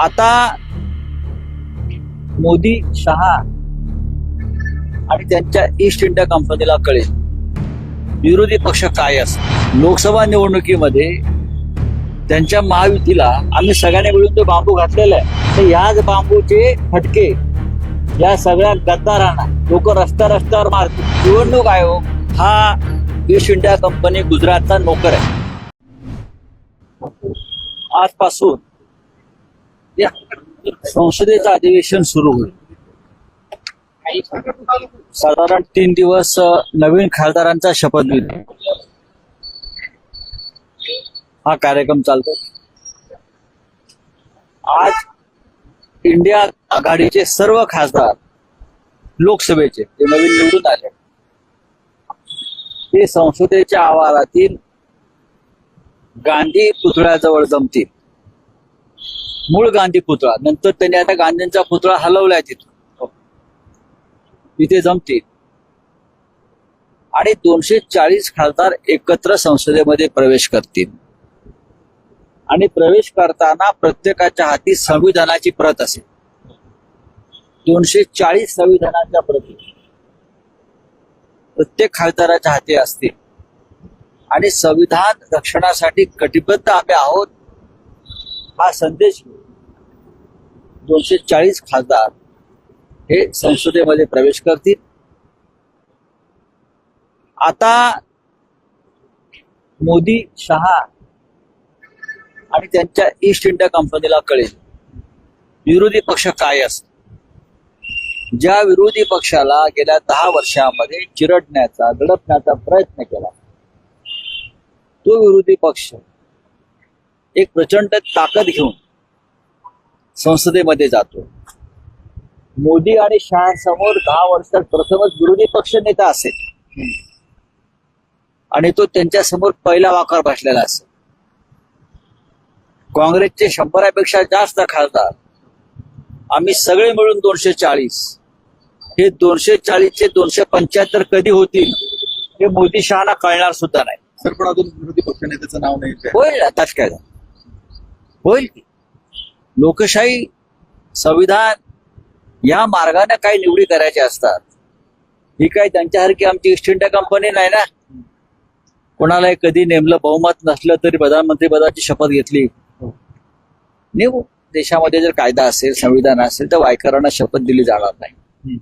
आता मोदी शहा आणि त्यांच्या ईस्ट इंडिया कंपनीला कळेल. विरोधी पक्ष काय अस लोकसभा निवडणुकीमध्ये त्यांच्या महायुतीला आम्ही सगळ्यांनी मिळून तो बांबू घातलेला आहे. तर याच बांबूचे फटके या सगळ्या गद्दारांना लोक रस्त्या रस्त्यावर मारतील. निवडणूक आयोग हा ईस्ट इंडिया कंपनी गुजरातचा नोकर आहे. आजपासून संसदेचं अधिवेशन सुरू होईल. साधारण तीन दिवस नवीन खासदारांचा शपथ हा कार्यक्रम चालतो आज इंडिया आघाडीचे सर्व खासदार लोकसभेचे ते नवीन निवडून आले ते संसदेच्या आवारातील गांधी पुतळ्याजवळ जमतील. मूळ गांधी पुतळा. नंतर त्यांनी आता गांधींचा पुतळा हलवलाय तिथून. हो. तिथे जमतील. आणि दोनशे चाळीस खासदार एकत्र संसदेमध्ये प्रवेश करतील. आणि प्रवेश करताना प्रत्येकाच्या हाती संविधानाची प्रत असेल. दोनशे चाळीस संविधानाच्या प्रती. प्रत्येक खासदाराच्या हाती असतील. आणि संविधान रक्षणासाठी कटिबद्ध आम्ही आहोत. हा संदेश घेऊ दोनशे चाळीस खासदार हे संसदेमध्ये प्रवेश करतील. आता मोदी शहा आणि त्यांच्या ईस्ट इंडिया कंपनीला कळेल. विरोधी पक्ष काय असत? ज्या विरोधी पक्षाला गेल्या दहा वर्षामध्ये चिरडण्याचा दडपण्याचा प्रयत्न केला तो विरोधी पक्ष एक प्रचंड ताकद घेऊन संसदेमध्ये जातो. मोदी आणि शहा समोर दहा वर्षात प्रथमच विरोधी पक्ष नेता असेल. आणि तो त्यांच्यासमोर पहिला वाकार बसलेला असेल. काँग्रेसचे शंभरापेक्षा जास्त खासदार आम्ही सगळे मिळून दोनशे चाळीस. हे दोनशे चाळीसचे दोनशे पंच्याहत्तर कधी होतील हे मोदी शहाना कळणार सुद्धा नाही. सर पण अजून विरोधी पक्ष नेत्याचं नाव नाही. होईल आताच काय? झालं? होईल की. लोकशाही संविधान या मार्गाने काही निवडी करायच्या असतात. ही काय त्यांच्यासारखी आमची ईस्ट इंडिया कंपनी नाही ना? कोणाला कधी नेमलं बहुमत नसलं तरी प्रधानमंत्री पदाची शपथ घेतली. नेमू देशामध्ये जर कायदा असेल संविधान असेल तर वायकरांना शपथ दिली जाणार नाही.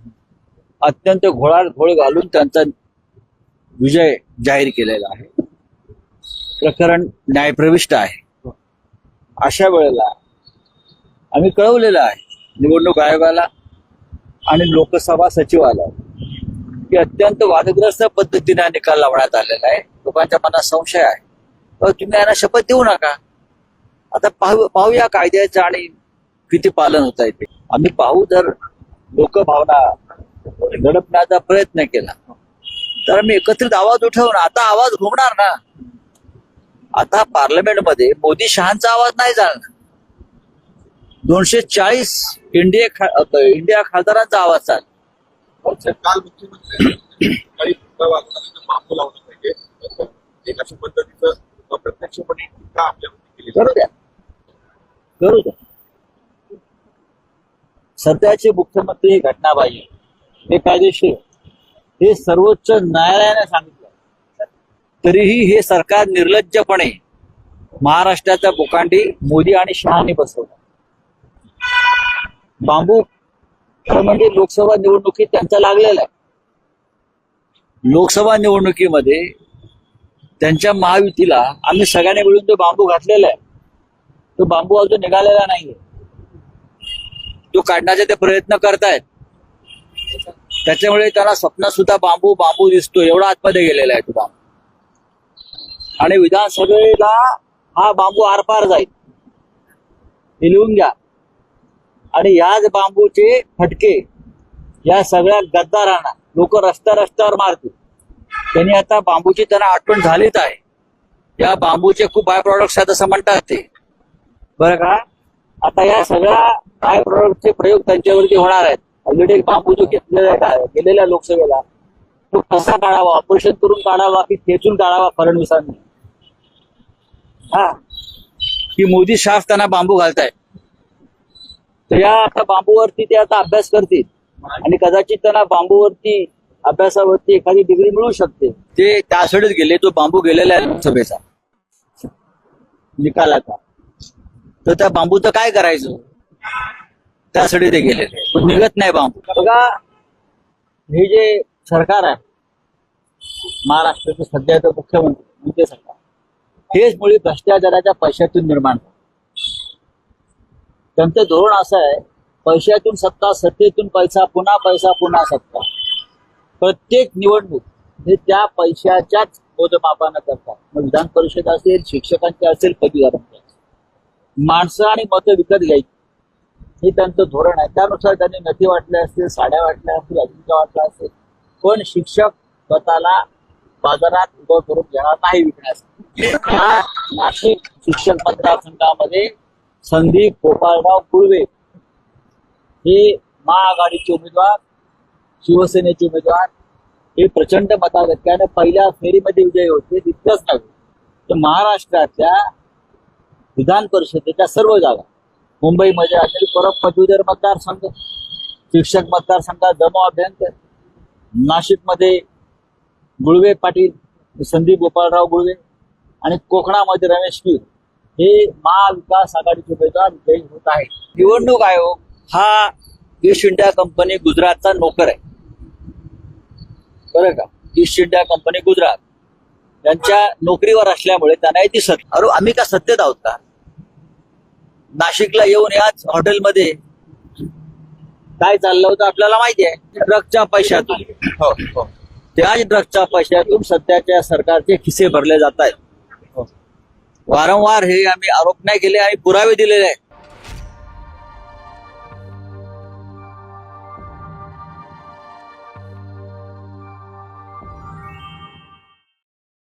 अत्यंत घोळाळ घोळ घालून त्यांचा विजय जाहीर केलेला आहे. प्रकरण न्यायप्रविष्ट आहे. अशा वेळेला आम्ही कळवलेलं आहे. निवडणूक आयोगाला आणि लोकसभा सचिवाला की अत्यंत वादग्रस्त पद्धतीने हा निकाल लावण्यात आलेला आहे. लोकांच्या मनात संशय आहे. तर तुम्ही यांना शपथ देऊ नका. आता पाहू पाहूया कायद्याचं आणि किती पालन होत आहे ते. आम्ही पाहू जर लोक भावना प्रयत्न केला तर आम्ही एकत्रित आवाज उठवून आता आवाज घुमणार ना. आता पार्लमेंटमध्ये मोदी शहांचा आवाज नाही जाणार दोनशे चाळीस इंडिया खा- इंडिया खासदारांचा आवाज चाल. सर, काल मुख्यमंत्री काही भूमिका वागण्याचं बांबू लावलं पाहिजे एक अशा पद्धतीचं अप्रत्यक्षपणे टीका आपल्यावरती केली करू द्या. सध्याचे मुख्यमंत्री हे घटनाबाह्य हे कायदेशीर हे सर्वोच्च न्यायालयाने सांगितलं तरीही हे सरकार निर्लज्जपणे महाराष्ट्राच्या बोकांडी मोदी आणि शहाने बसवलं. बांबू खरं म्हणजे लोकसभा निवडणुकीत त्यांचा लागलेला आहे. लोकसभा निवडणुकीमध्ये त्यांच्या महायुतीला आम्ही सगळ्यांनी मिळून तो बांबू घातलेला आहे. तो बांबू अजून निघालेला नाहीये. तो काढण्याचे ते प्रयत्न करतायत. त्याच्यामुळे त्याला स्वप्नात सुद्धा बांबू बांबू दिसतो एवढा आतमध्ये गेलेला आहे तो बांबू. आणि विधानसभेला हा बांबू आरपार जाईल. हे लिहून घ्या. आणि याच बांबूचे फटके या सगळ्या गद्दारांना लोक रस्त्या रस्त्यावर मारतील. त्यांनी आता बांबूची त्यांना आठवण झालीच आहे. या बांबूचे खूप बाय प्रॉडक्ट्स आहेत असं म्हणतात ते. बरं का? आता या सगळ्या बाय प्रॉडक्टचे प्रयोग त्यांच्यावरती होणार आहेत. ऑलरेडी बांबू जो घेतलेला आहे गेलेल्या लोकसभेला तो कसा काढावा? ऑपरेशन करून काढावा की खेचून काढावा फडणवीसांनी? हा. की मोदी शाफ त्यांना बांबू घालताय तर या आता बांबूवरती ते आता अभ्यास करतील. आणि कदाचित त्यांना बांबूवरती अभ्यासावरती एखादी डिग्री मिळू शकते. ते त्यासाठीच गेले तो बांबू गेलेला आहे लोकसभेचा निकालाचा. तर त्या बांबूचं काय करायचं? त्यासाठी ते गेलेले. निघत नाही बांबू. बघा हे जे सरकार आहे महाराष्ट्राचं सध्याचं मुख्यमंत्री म्हणजे सरकार हेच मुळे भ्रष्टाचाराच्या पैशातून निर्माण झालं. त्यांचं धोरण असं आहे पैशातून सत्ता सत्तेतून पैसा पुन्हा पैसा पुन्हा सत्ता. प्रत्येक निवडणूक हे त्या पैशाच्याच मोजमापानं करतात. मग विधान परिषद असेल शिक्षकांचे असेल पदवीधरांचे असेल. माणसं आणि मतं विकत घ्यायची. हे त्यांचं धोरण आहे. त्यानुसार त्यांनी नथी वाटल्या असतील साड्या वाटल्या असतील अजिंक्य वाटला असेल पण शिक्षक स्वतःला बाजारात उभं करून घेणार नाही विकण्यास हा नाशिक शिक्षक मतदारसंघामध्ये संदीप गोपाळराव कुळवे हे महाआघाडीचे उमेदवार शिवसेनेचे उमेदवार. हे प्रचंड मताधिक्याने पहिल्या फेरीमध्ये विजयी होते तितकंच नव्हे तर महाराष्ट्रातल्या विधान परिषदेच्या सर्व जागा मुंबईमध्ये असेल परत पदवीधर मतदारसंघ शिक्षक मतदारसंघात जमा अभ्यंकर नाशिकमध्ये गुळवे पाटील संदीप गोपाळराव गुळवे आणि कोकणामध्ये रमेश कीर हे महाविकास आघाडीचे उमेदवार विजयी होत आहे. निवडणूक आयोग हा ईस्ट इंडिया कंपनी गुजरातचा नोकर आहे. बरं का? East India Company Gujarat. त्यांच्या नोकरीवर असल्यामुळे त्यांनाही ती सत्य अरे आम्ही का सत्तेत आहोत का? नाशिकला येऊन याच हॉटेलमध्ये काय चाललं होतं आपल्याला माहिती आहे? ड्रगच्या पैशातून. हो हो. त्याच ड्रगच्या पैशातून सध्याच्या सरकारचे खिसे भरले जात आहेत. वारंवार हे आम्ही आरोप नाही केले आणि पुरावे दिलेले आहेत.